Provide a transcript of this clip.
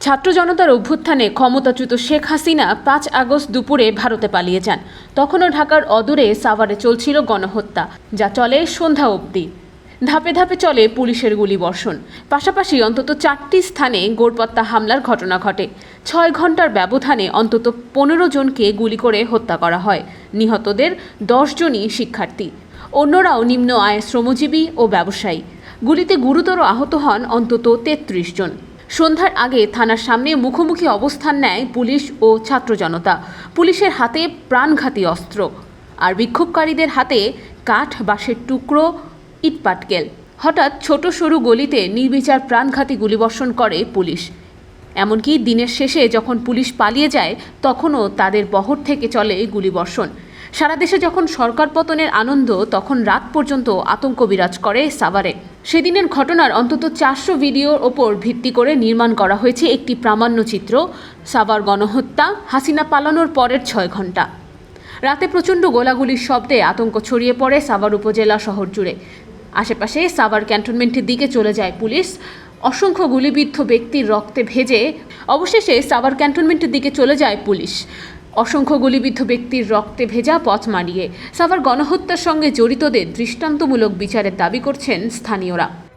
ছাত্র জনতার অভ্যুত্থানে ক্ষমতাচ্যুত শেখ হাসিনা পাঁচ আগস্ট দুপুরে ভারতে পালিয়ে যান। তখনও ঢাকার অদূরে সাভারে চলছিল গণহত্যা, যা চলে সন্ধ্যা অবধি। ধাপে ধাপে চলে পুলিশের গুলিবর্ষণ। পাশাপাশি অন্তত চারটি স্থানে গোড়পত্তা হামলার ঘটনা ঘটে। ছয় ঘণ্টার ব্যবধানে অন্তত পনেরো জনকে গুলি করে হত্যা করা হয়। নিহতদের দশজনই শিক্ষার্থী। অন্যরাও নিম্ন আয় শ্রমজীবী ও ব্যবসায়ী। গুলিতে গুরুতর আহত হন অন্তত তেত্রিশ জন। সন্ধ্যার আগে থানার সামনে মুখোমুখি অবস্থান নেয় পুলিশ ও ছাত্র জনতা। পুলিশের হাতে প্রাণঘাতী অস্ত্র। আর বিক্ষোভকারীদের হাতে কাঠ, বাঁশের টুকরো ইটপাটকেল হঠাৎ ছোট সরু গলিতে নির্বিচার প্রাণঘাতী গুলিবর্ষণ করে পুলিশ। এমনকি দিনের শেষে যখন পুলিশ পালিয়ে যায়, তখনও তাদের বহর থেকে চলে গুলিবর্ষণ। সারা দেশে যখন সরকার পতনের আনন্দ, তখন রাত পর্যন্ত আতঙ্ক বিরাজ করে সাভারে। সেদিনের ঘটনার অন্তত চারশো ভিডিওর ওপর ভিত্তি করে নির্মাণ করা হয়েছে একটি প্রামাণ্যচিত্র সাভার গণহত্যা, হাসিনা পালানোর পরের ছয় ঘণ্টা রাতে প্রচণ্ড গোলাগুলির শব্দে আতঙ্ক ছড়িয়ে পড়ে সাভার উপজেলা শহর জুড়ে। আশেপাশে সাভার ক্যান্টনমেন্টের দিকে চলে যায় পুলিশ। অসংখ্য গুলিবিদ্ধ ব্যক্তির রক্তে ভেজে অবশেষে সাভার ক্যান্টনমেন্টের দিকে চলে যায় পুলিশ। অসংখ্য গুলিবিদ্ধ ব্যক্তির রক্তে ভেজা পথ মারিয়ে সাভার গণহত্যার সঙ্গে জড়িতদের দৃষ্টান্তমূলক বিচারের দাবি করছেন স্থানীয়রা।